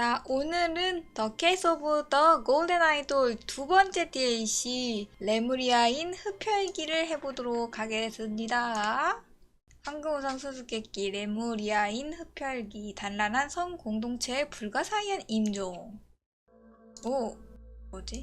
자, 오늘은 더 케이스 오브 더 골든 아이돌 두 번째 DLC 레무리아인 흡혈기를 해보도록 하겠습니다. 황금우상 수수께끼 레무리아인 흡혈기 단란한 성 공동체의 불가사의한 임종 오, 뭐지?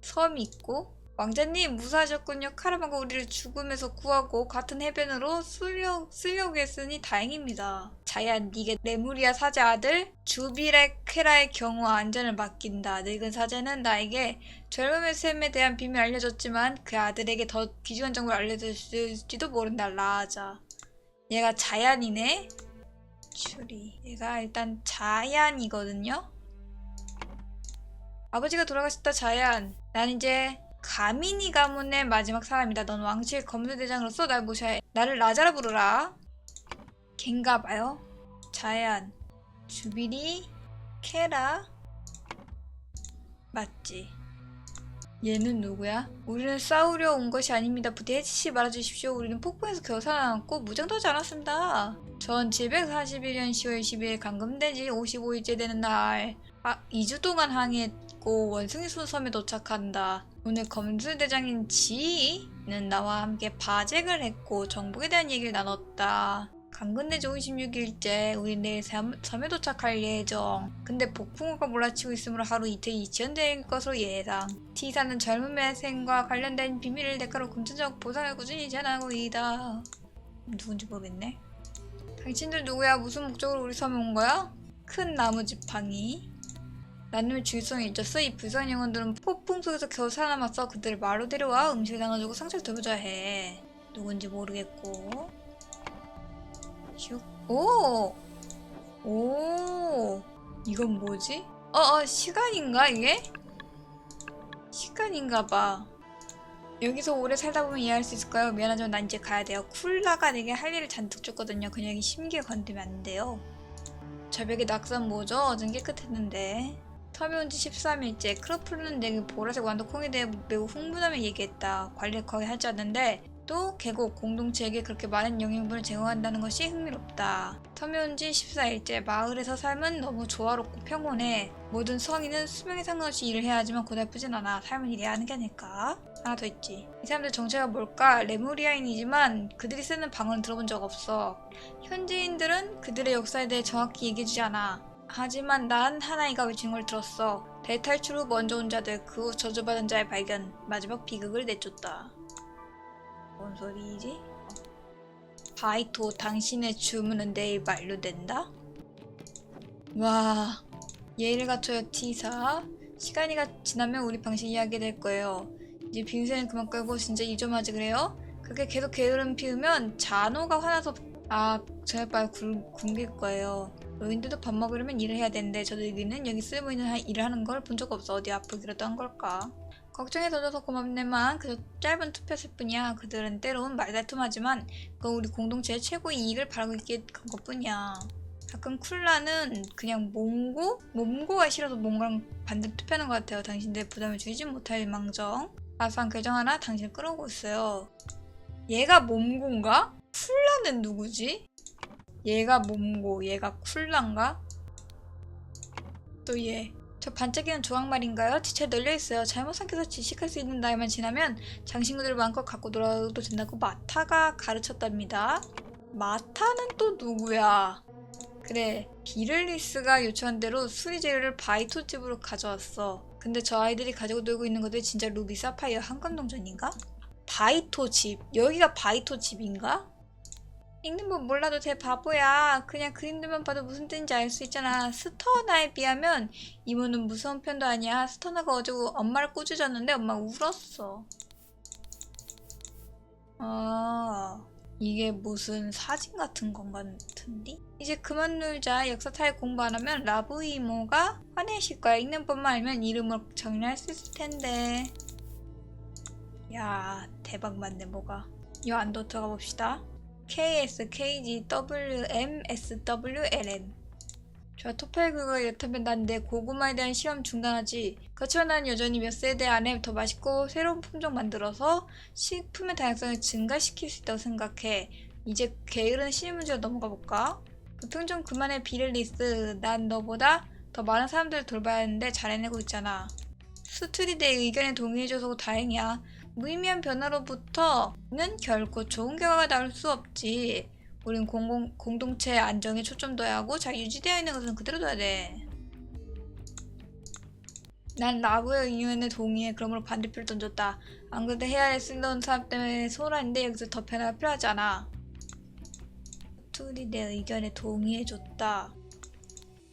섬 있고 왕자님 무사하셨군요. 카라반가 우리를 죽음에서 구하고 같은 해변으로 쓰려, 쓰려고 했으니 다행입니다. 자얀 니게 레무리아 사제 아들 주비레케라의 경우 안전을 맡긴다. 늙은 사제는 나에게 젊음의 셈에 대한 비밀을 알려줬지만 그 아들에게 더 귀중한 정보를 알려줬을지도 모른다. 라하자. 얘가 자얀이네. 추리. 얘가 일단 자얀이거든요. 아버지가 돌아가셨다 자얀. 난 이제 가미니 가문의 마지막 사람이다. 넌 왕실 검수대장으로서 날 모셔야 해. 나를 라자라 부르라. 걘가 봐요. 자얀, 주비리, 케라. 맞지? 얘는 누구야? 우리는 싸우려 온 것이 아닙니다. 부디 해치시 말아주십시오. 우리는 폭풍에서 겨우 살아남고 무장도 하지 않았습니다. 전 741년 10월 22일 감금된 지 55일째 되는 날. 아, 2주 동안 항해 했고 원숭이수 섬에 도착한다. 오늘 검술대장인 지는 나와 함께 바잭을 했고 정복에 대한 얘기를 나눴다. 강근대 좋은 16일째 우리 내일 섬- 섬에 도착할 예정. 근데 폭풍우가 몰아치고 있으므로 하루 이틀이 지연될 것으로 예상. T사는 젊음의 생과 관련된 비밀을 대가로 금전적 보상을 꾸준히 제안하고 있다. 누군지 모르겠네. 당신들 누구야? 무슨 목적으로 우리 섬에 온 거야? 큰 나무 지팡이. 나눔의 중요성이 잊었어. 이 불쌍한 영혼들은 폭풍 속에서 겨우 살아남았어. 그들을 마루 데려와 음식을 나눠주고 상처를 돌보자 해. 누군지 모르겠고. 슉. 오! 오! 이건 뭐지? 어, 어, 시간인가, 이게? 시간인가 봐. 여기서 오래 살다 보면 이해할 수 있을 거예요. 미안하지만 난 이제 가야 돼요. 쿨라가 내게 할 일을 잔뜩 줬거든요. 그녀에게 심기에 건드면 안 돼요. 저벽에 낙선 뭐죠? 어젠 깨끗했는데. 텀이 온지 13일째. 크로플은 내게 보라색 완도콩에 대해 매우 흥분하며 얘기했다. 관리를 거의 하지 않는데 또 계곡 공동체에게 그렇게 많은 영양분을 제공한다는 것이 흥미롭다. 텀이 온지 14일째. 마을에서 삶은 너무 조화롭고 평온해. 모든 성인은 수명에 상관없이 일을 해야 하지만 고달프진 않아. 삶은 일해야 하는 게 아닐까? 하나 더 있지. 이 사람들 정체가 뭘까? 레무리아인이지만 그들이 쓰는 방언을 들어본 적 없어. 현지인들은 그들의 역사에 대해 정확히 얘기해주지 않아. 하지만 난 하나이가 걸 들었어. 대탈출 후 먼저 온 자들, 그 후 저주받은 자의 발견, 마지막 비극을 내쫓다. 뭔 소리지? 바이토, 당신의 주문은 내일 만료된다? 와, 예의를 갖춰요, T사. 시간이 가- 지나면 우리 방식 이야기 될 거예요. 이제 빙세는 그만 끌고 진짜 일좀 하지 그래요? 그렇게 계속 게으름 피우면 잔호가 화나서 아, 빨리 굶길 거예요. 노인들도 밥 먹으려면 일을 해야 되는데 저도 여기는 여기 쓸모 있는 하- 일을 하는 걸 본 적 없어. 어디 아프기라도 한 걸까? 걱정해줘서 고맙네만 그저 짧은 투표였을 뿐이야. 그들은 때론 말다툼하지만 그건 우리 공동체의 최고의 이익을 바라고 있기에 간 것뿐이야. 가끔 쿨라는 그냥 몽고? 몸고가 싫어서 뭔가랑 반대로 투표하는 것 같아요. 당신들 부담을 줄이지 못할 망정. 아싸한 결정 하나 당신을 끌어오고 있어요. 얘가 몸고인가? 쿨라는 누구지? 얘가 몸고, 얘가 쿨란가? 또 얘. 저 반짝이는 조각말인가요? 지체 널려있어요. 잘못 삼켜서 지식할 수 있는 나이만 지나면 장신구들을 마음껏 갖고 놀아도 된다고 마타가 가르쳤답니다. 마타는 또 누구야? 그래, 비를리스가 요청한 대로 수리 재료를 바이토 집으로 가져왔어. 근데 저 아이들이 가지고 놀고 있는 것들이 진짜 루비 사파이어 한감동전인가? 바이토 집. 여기가 바이토 집인가? 읽는 법 몰라도 돼 바보야. 그냥 그림들만 봐도 무슨 뜻인지 알 수 있잖아. 스터나에 비하면 이모는 무서운 편도 아니야. 스터나가 어제 엄마를 꾸짖었는데 엄마 울었어. 아 이게 무슨 사진 같은 건 같은데? 이제 그만 놀자. 역사 타입 공부 안 하면 라브 이모가 화내실 거야. 읽는 법만 알면 이름을 정리할 수 있을 텐데. 야 대박 맞네 뭐가. 요 안도 들어가 봅시다. KS, KG, WM, SWLM. 좋아, 토플 그거 이렇다면 난 내 고구마에 대한 실험 중단하지. 그렇지만 난 여전히 몇 세대 안에 더 맛있고 새로운 품종 만들어서 식품의 다양성을 증가시킬 수 있다고 생각해. 이제 게으른 시리 문제로 넘어가 볼까? 불평 좀 그만해 비를리스. 난 너보다 더 많은 사람들을 돌봐야 하는데 잘 해내고 있잖아. 내 의견에 동의해줘서 다행이야. 무의미한 변화로부터는 결코 좋은 결과가 나올 수 없지. 우린 공공, 공동체의 안정에 초점 둬야 하고 잘 유지되어 있는 것은 그대로 둬야 돼. 난 라브의 의견에 동의해. 그러므로 반대표를 던졌다. 안 그래도 해야 쓰던 사람 때문에 소란인데 여기서 더 변화가 필요하지 않아. 둘이 내 의견에 동의해줬다.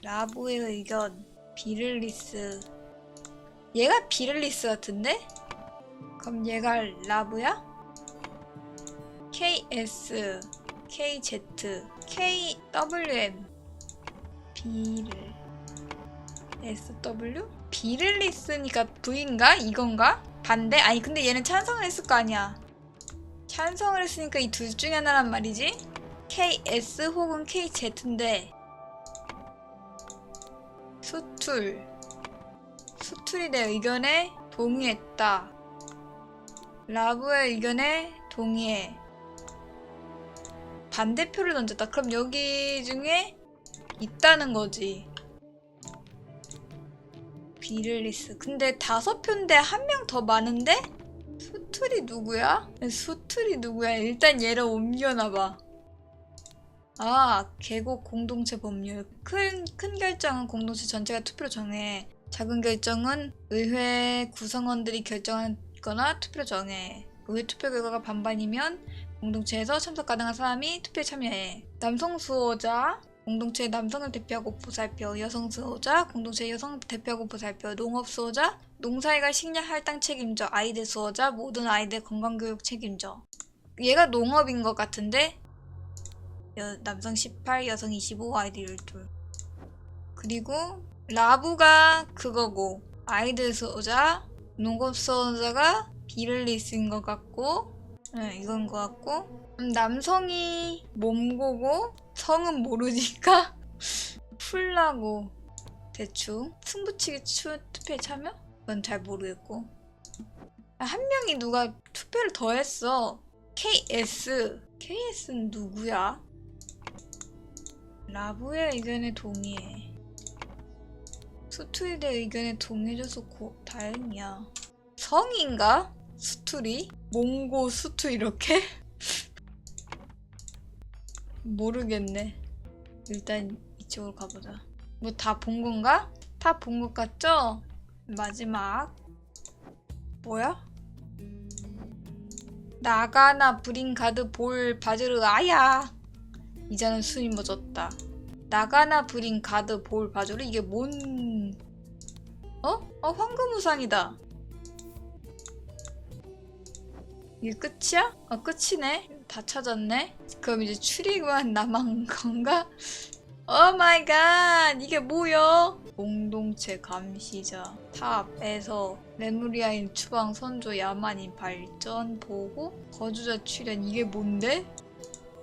라브의 의견. 비를리스. 얘가 비를리스 같은데? 그럼 얘가 라브야? KS, KZ, KWM, 비를 SW? 비를리스니까 V인가? 이건가? 반대? 아니 근데 얘는 찬성을 했을 거 아니야. 찬성을 했으니까 이 둘 중에 하나란 말이지? KS 혹은 KZ인데 수툴 수툴이 내 의견에 동의했다. 라브의 의견에 동의해. 반대표를 던졌다. 그럼 여기 중에 있다는 거지. 비를리스. 근데 다섯 표인데 한 명 더 많은데? 수툴이 누구야? 수툴이 누구야? 일단 얘를 옮겨놔봐. 아, 계곡 공동체 법률. 큰, 큰 결정은 공동체 전체가 투표로 정해. 작은 결정은 의회 구성원들이 결정하 거나 투표로 정해. 의회 투표 결과가 반반이면 공동체에서 참석 가능한 사람이 투표에 참여해. 남성 수호자, 공동체의 남성을 대표하고 보살펴. 여성 수호자, 공동체의 여성을 대표하고 보살펴. 농업 수호자, 농사일과 식량 할당 책임져. 아이들 수호자, 모든 아이들 건강교육 책임져. 얘가 농업인 것 같은데? 여, 남성 18, 여성 25, 아이들 12. 그리고 라부가 그거고 아이들 수호자, 농업 수호자가 비를리스인 것 같고 네, 이건 것 같고. 음, 남성이 몸고고 성은 모르니까 풀라고 대충 승부치기 추, 투표에 참여? 그건 잘 모르겠고. 아, 한 명이 누가 투표를 더 했어. KS KS는 누구야? 라부의 의견에 동의해 대해 의견에 동의해줘서 고, 다행이야 성인가? 수투리? 몽고 수투 이렇게? 모르겠네. 일단 이쪽으로 가보자. 뭐 다 본 건가? 다 본 것 같죠? 마지막. 뭐야? 나가나 브링가드 볼 바즈르 아야. 이자는 숨이 멎었다. 나가나 브링 가드 볼 바즈르 이게 뭔? 어? 어 황금우상이다. 이게 끝이야? 아 끝이네. 다 찾았네. 그럼 이제 추리만 남은 건가? 오 마이 갓 이게 뭐야? 공동체 감시자 탑에서 레무리아인 추방 선조 야만인 발전 보고 거주자 출연 이게 뭔데?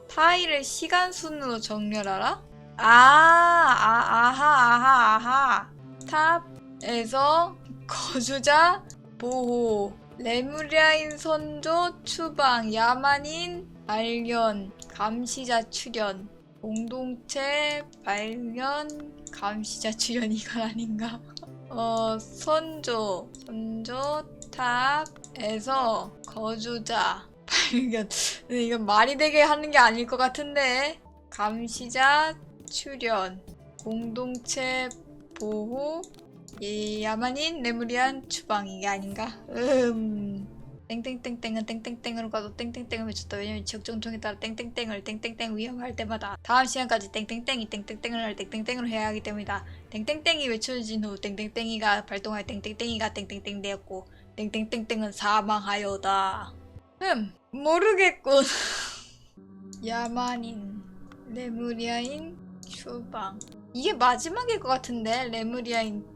타일을 시간 순으로 정렬하라? 아, 아 아하 아하 아하 탑 에서 거주자 보호 레무리아인 선조 추방 야만인 발견 감시자 출연. 공동체 발견 감시자 출연 이건 아닌가? 어 선조 선조 탑에서 거주자 발견. 이건 말이 되게 하는 게 아닐 것 같은데. 감시자 출연 공동체 보호 이 야만인 레무리안 추방 이게 아닌가? 음. 땡땡땡땡은 땡땡땡으로 가도 땡땡땡을 외쳤다. 왜냐면 지역 정통에 따라 땡땡땡을 땡땡땡 위험할 때마다 다음 시간까지 땡땡땡이 땡땡땡을 할 땡땡땡으로 해야 하기 때문이다. 땡땡땡이 외쳐진 후 땡땡땡이가 발동할 땡땡땡이가 땡땡땡 되었고 땡땡땡땡은 사망하여다. 음 모르겠군. 야만인 레무리아인 추방. 이게 마지막일 것 같은데 레무리아인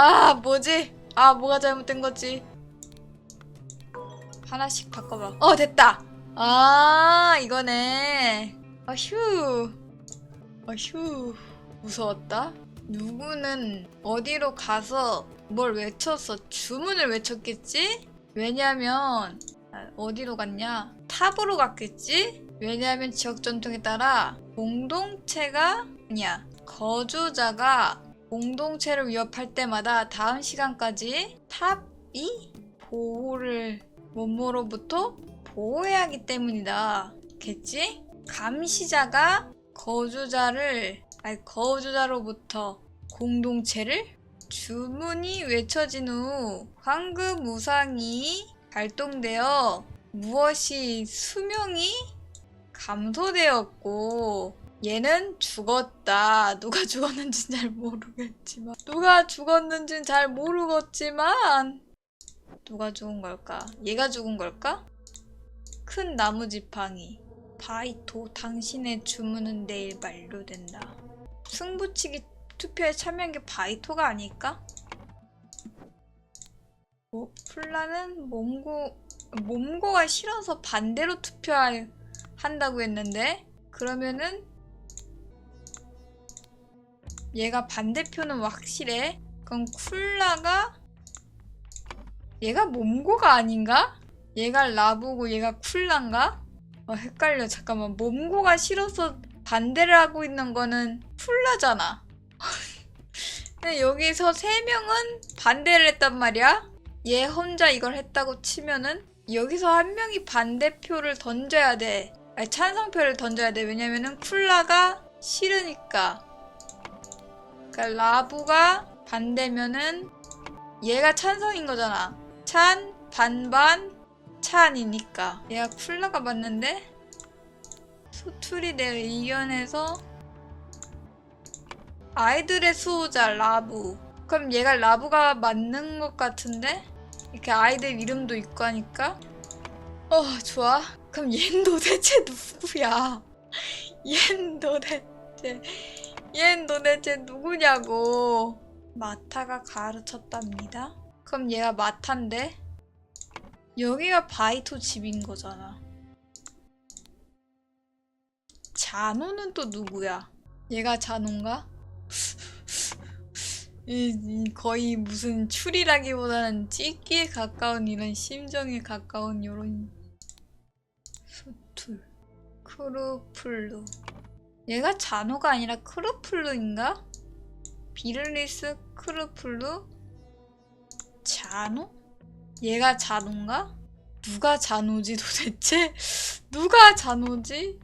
아, 뭐지? 아, 뭐가 잘못된 거지? 하나씩 바꿔봐. 어, 됐다! 아, 이거네. 아, 휴. 아, 휴. 무서웠다. 누구는 어디로 가서 뭘 외쳤어? 주문을 외쳤겠지? 왜냐면, 아, 어디로 갔냐? 탑으로 갔겠지? 왜냐하면 지역 전통에 따라 공동체가 아니야 거주자가 공동체를 위협할 때마다 다음 시간까지 탑이 보호를 몸으로부터 보호해야 하기 때문이다. 겠지? 감시자가 거주자를 아니 거주자로부터 공동체를 주문이 외쳐진 후 황금 우상이 발동되어 무엇이 수명이 감소되었고 얘는 죽었다. 누가 죽었는지는 잘 모르겠지만 누가 죽었는지는 잘 모르겠지만 누가 죽은 걸까? 얘가 죽은 걸까? 큰 나무 지팡이 바이토 당신의 주문은 내일 만료된다. 승부치기 투표에 참여한 게 바이토가 아닐까? 뭐, 플라는 몸고 몸고가 싫어서 반대로 투표한다고 했는데 그러면은 얘가 반대표는 확실해. 그럼 쿨라가 얘가 몸고가 아닌가? 얘가 라부고 얘가 쿨라인가? 어, 헷갈려. 잠깐만. 몸고가 싫어서 반대를 하고 있는 거는 쿨라잖아. 근데 여기서 세 명은 반대를 했단 말이야. 얘 혼자 이걸 했다고 치면은 여기서 한 명이 반대표를 던져야 돼. 아니, 찬성표를 던져야 돼. 왜냐면은 쿨라가 싫으니까. 그러니까 라부가 반대면은 얘가 찬성인 거잖아. 찬, 반반, 찬이니까. 얘가 쿨라가 맞는데? 소툴이 내 의견에서 아이들의 수호자 라부. 그럼 얘가 라부가 맞는 것 같은데? 이렇게 아이들 이름도 있고 하니까 어 좋아 그럼 얜 도대체 누구야 얜 도대체 얜 도대체 누구냐고. 마타가 가르쳤답니다. 그럼 얘가 마타인데? 여기가 바이토 집인 거잖아. 자노는 또 누구야? 얘가 자노인가? 거의 무슨 추리라기보다는 찢기에 가까운 이런 심정에 가까운 이런 소툴. 크루플루 얘가 자노가 아니라 크루플루인가? 비를리스 크루플루 자노? 얘가 자노인가? 누가 자노지 도대체? 누가 자노지?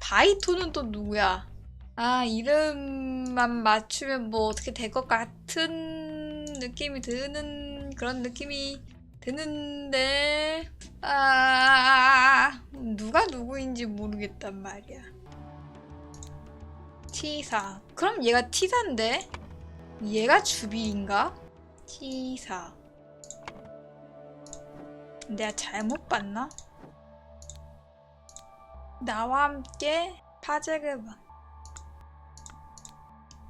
바이토는 또 누구야? 아, 이름만 맞추면 뭐 어떻게 될 것 같은 느낌이 드는 그런 느낌이 드는데, 아, 누가 누구인지 모르겠단 말이야. T사. 그럼 얘가 T사인데? 얘가 주비인가? T사. 내가 잘못 봤나? 나와 함께 파제를 봐.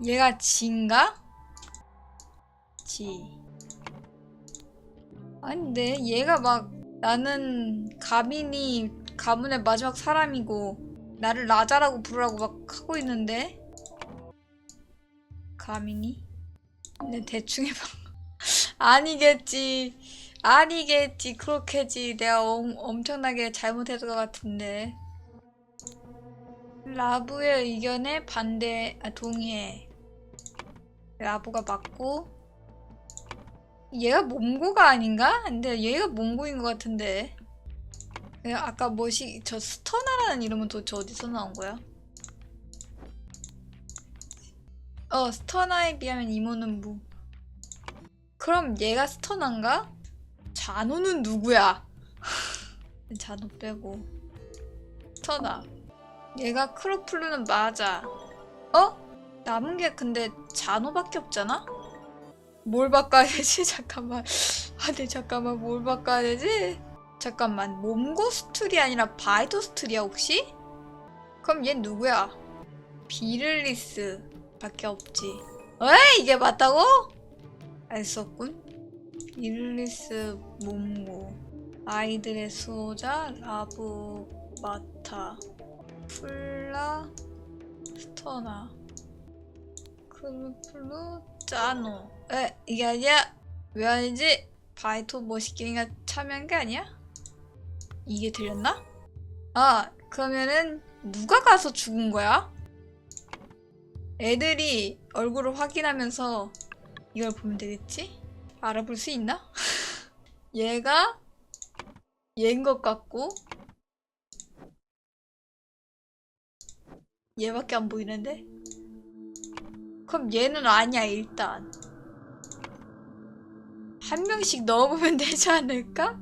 얘가 지인가? 지. 아니 근데 얘가 막 나는 가민이 가문의 마지막 사람이고 나를 라자라고 부르라고 막 하고 있는데 가민이? 근데 대충 해봐 아니겠지 아니겠지 그렇게지 내가 엄, 엄청나게 잘못했을 것 같은데 라부의 의견에 반대, 아, 동의해. 라부가 맞고. 얘가 몽고가 아닌가? 근데 얘가 몽고인 것 같은데. 예, 아까 뭐시, 저 스터나라는 이름은 도대체 어디서 나온 거야? 어, 스터나에 비하면 이모는 무. 그럼 얘가 스터나인가? 잔호는 누구야? 잔호 빼고. 스터나. 얘가 크로플루는 맞아. 어? 남은 게 근데 잔호밖에 없잖아? 뭘 바꿔야 되지? 잠깐만. 아, 네, 잠깐만. 뭘 바꿔야 되지? 잠깐만. 몽고 스툴이 아니라 바이토 스툴이야, 혹시? 그럼 얘 누구야? 비를리스 밖에 없지. 에 이게 맞다고? 알 수 없군. 비를리스 몽고 아이들의 수호자 라브마타 플라 스터나 크루플루 짜노 에 이게 아니야? 왜 아니지? 바이토 머시기가 참여한 게 아니야? 이게 들렸나? 아 그러면은 누가 가서 죽은 거야? 애들이 얼굴을 확인하면서 이걸 보면 되겠지? 알아볼 수 있나? 얘가 얘인 것 같고 얘밖에 안 보이는데? 그럼 얘는 아니야 일단 한 명씩 넣어보면 되지 않을까?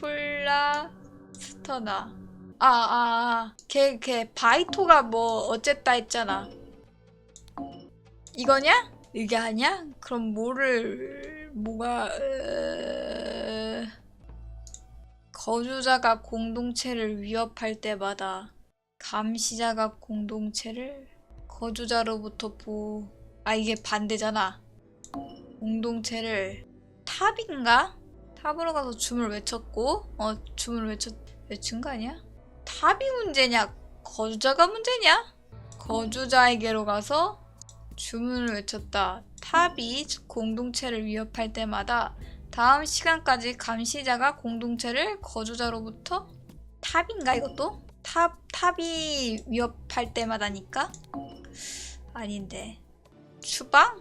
쿨라 스터나 아아아 걔걔 바이토가 뭐 어쨌다 했잖아 이거냐? 이게 아니야? 그럼 뭐를 뭐가 으... 거주자가 공동체를 위협할 때마다 감시자가 공동체를 거주자로부터 보호 아 이게 반대잖아 공동체를 탑인가? 탑으로 가서 줌을 외쳤고 어 줌을 외쳤 외친 거 아니야? 탑이 문제냐? 거주자가 문제냐? 거주자에게로 가서 주문을 외쳤다. 탑이 공동체를 위협할 때마다 다음 시간까지 감시자가 공동체를 거주자로부터 탑인가 이것도? 탑 탑이 위협할 때마다니까? 아닌데 추방?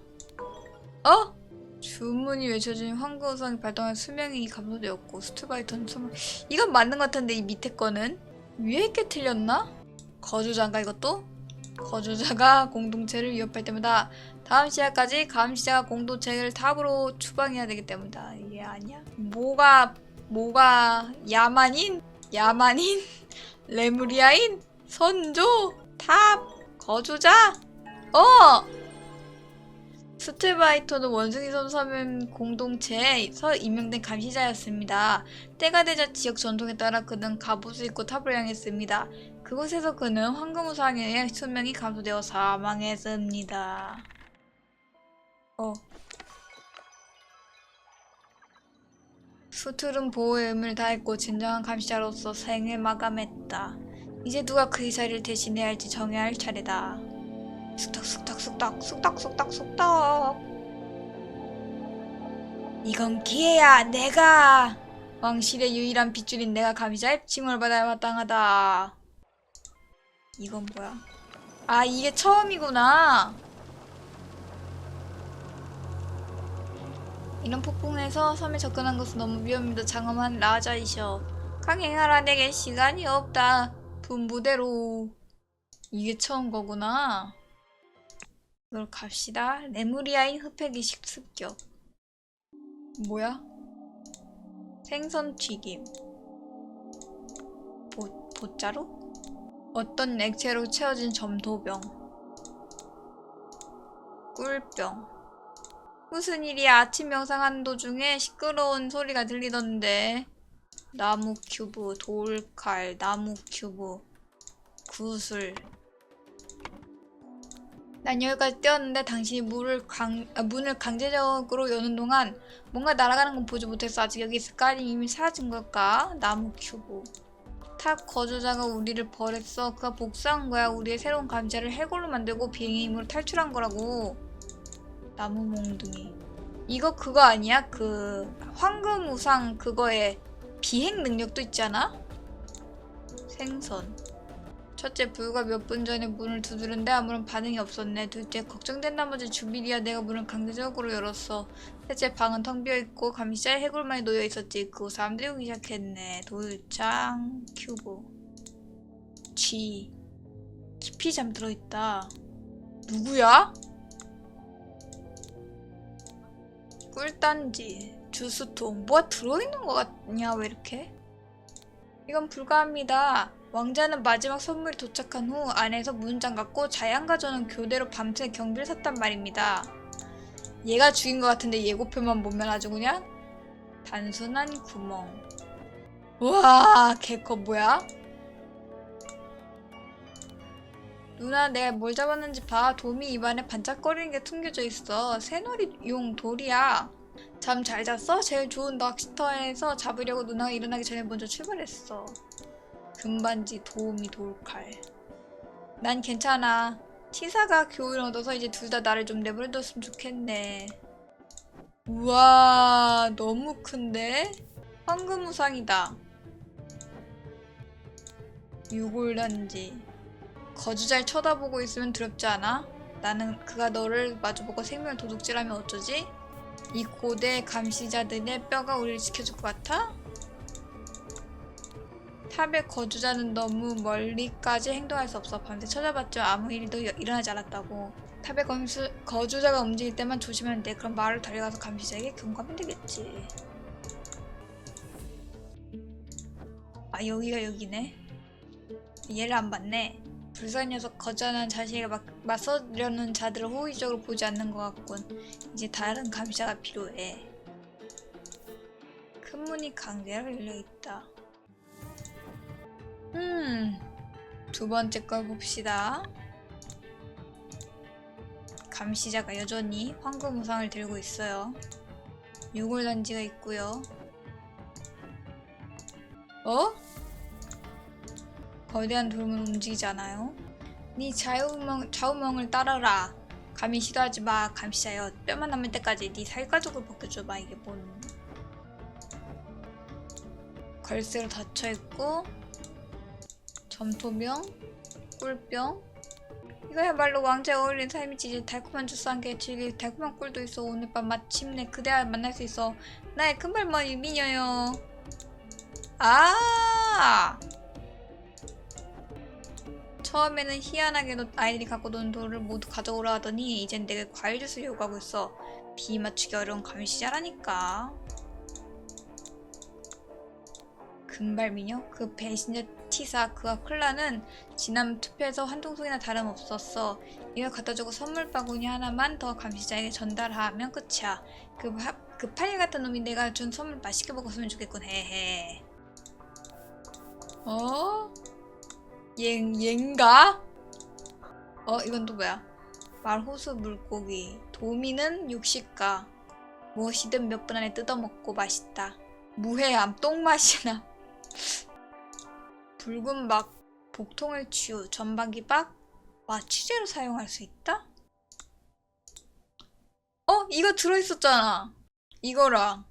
어? 주문이 외쳐진 황금우상이 발동한 수명이 감소되었고 스투바이터는 수명 이건 맞는 것 같은데 이 밑에 거는 위에 게 틀렸나? 거주자인가 이것도? 거주자가 공동체를 위협할 때마다 다음 시간까지 감시자가 공동체를 탑으로 추방해야 되기 때문이다. 이게 아니야? 뭐가 뭐가 야만인? 야만인? 레무리아인? 선조? 탑? 거주자? 어! 스트바이터는 원숭이 섬섬은 공동체에서 임명된 감시자였습니다. 때가 되자 지역 전통에 따라 그는 갑옷을 입고 탑을 향했습니다. 그곳에서 그는 황금우상의 수명이 감소되어 사망했습니다. 어. 수틀은 보호의 의무를 다했고 진정한 감시자로서 생을 마감했다. 이제 누가 그의 자리를 대신해야 할지 정해야 할 차례다. 쑥덕 쑥덕 쑥덕 쑥덕 쑥덕 이건 기회야 내가. 왕실의 유일한 빗줄인 내가 감시자의 칭호를 받아야 마땅하다. 이건 뭐야? 아 이게 처음이구나. 이런 폭풍에서 섬에 접근한 것은 너무 위험합니다. 장엄한 라자이셔. 강행하라 내게 시간이 없다. 분부대로. 이게 처음 거구나 이걸 갑시다. 레무리아인 흡혈기식 습격. 뭐야? 생선 튀김. 보, 보자루? 어떤 액체로 채워진 점도병. 꿀병. 무슨 일이야? 아침 명상하는 도중에 시끄러운 소리가 들리던데. 나무 큐브, 돌칼, 나무 큐브, 구슬. 난 여기까지 뛰었는데 당신이 문을, 강, 아, 문을 강제적으로 여는 동안 뭔가 날아가는 건 보지 못했어. 아직 여기 있을까? 아니면 이미 사라진 걸까? 나무 큐브. 탑 거주자가 우리를 버렸어. 그가 복수한 거야. 우리의 새로운 감시자를 해골로 만들고 비행의 힘으로 탈출한 거라고. 나무 몽둥이. 이거 그거 아니야? 그 황금 우상 그거에 비행 능력도 있잖아? 생선. 첫째, 불과 몇 분 전에 문을 두드렸는데 아무런 반응이 없었네. 둘째, 걱정된 나머지 주비리야 내가 문을 강제적으로 열었어. 셋째, 방은 텅 비어있고 감시자의 해골만이 놓여있었지. 그곳 사람들이 오기 시작했네. 돌창, 큐브. G. 깊이 잠들어있다. 누구야? 꿀단지, 주스통. 뭐가 들어있는 것 같냐, 왜 이렇게? 이건 불가합니다. 왕자는 마지막 선물이 도착한 후 안에서 문을 잠갔고 저는 교대로 밤새 경비를 샀단 말입니다. 얘가 죽인 것 같은데 예고편만 보면 아주 그냥 단순한 구멍. 우와 개커 뭐야? 누나 내가 뭘 잡았는지 봐. 도미 입안에 반짝거리는 게 숨겨져 있어. 새놀이용 돌이야. 잠 잘 잤어? 제일 좋은 낚시터에서 잡으려고 누나가 일어나기 전에 먼저 출발했어. 금반지 도우미 돌칼. 난 괜찮아. 티사가 교훈을 얻어서 이제 둘 다 나를 좀 내버려뒀으면 좋겠네. 우와, 너무 큰데? 황금우상이다. 유골단지. 거주 잘 쳐다보고 있으면 두렵지 않아? 나는 그가 너를 마주보고 생명을 도둑질하면 어쩌지? 이 고대 감시자들의 뼈가 우리를 지켜줄 것 같아? 탑의 거주자는 너무 멀리까지 행동할 수 없어. 밤새 찾아봤지만 아무 일도 여- 일어나지 않았다고. 탑의 검수, 거주자가 움직일 때만 조심하면 돼. 그럼 마을로 달려가서 감시자에게 경고하면 되겠지. 아 여기가 여기네. 얘를 안 봤네. 불쌍한 녀석 거절한 자신에게 막, 맞서려는 자들을 호의적으로 보지 않는 것 같군. 이제 다른 감시자가 필요해. 큰 문이 강제로 열려 있다. 음, 두 번째 걸 봅시다. 감시자가 여전히 황금 우상을 들고 있어요. 유골단지가 있고요. 어? 거대한 돌은 움직이지 않아요. 네 좌우명, 좌우명을 따라라. 감히 시도하지 마, 감시자여. 뼈만 남을 때까지 네 살가죽을 벗겨줘봐. 이게 뭔... 걸쇠로 닫혀있고 점토병, 꿀병? 이거야말로 왕자에 어울리는 삶이지 달콤한 주스 한개 즐길 달콤한 꿀도 있어. 오늘 밤 마침내 그대와 만날 수 있어. 나의 큰발머리 미녀요. 아! 처음에는 희한하게도 아이들이 갖고 노는 돌을 모두 가져오라 하더니 이젠 내게 과일 주스를 요구하고 있어. 비 맞추기 어려운 감시자라니까 금발미녀? 그 배신자 티사 그와 콜라는 지난 투표에서 한동숙이나 다름없었어. 이걸 갖다주고 선물 바구니 하나만 더 감시자에게 전달하면 끝이야. 그, 하, 그 파일 같은 놈이 내가 준 선물 맛있게 먹었으면 좋겠군. 헤헤. 어? 얘, 얘인가? 어, 이건 또 뭐야? 말호수 물고기. 도미는 육식가. 무엇이든 몇 분 안에 뜯어먹고 맛있다. 무해함, 똥맛이나. 붉은 막, 복통을 치유, 전방기 박, 와, 치제로 사용할 수 있다? 어? 이거 들어있었잖아. 이거랑.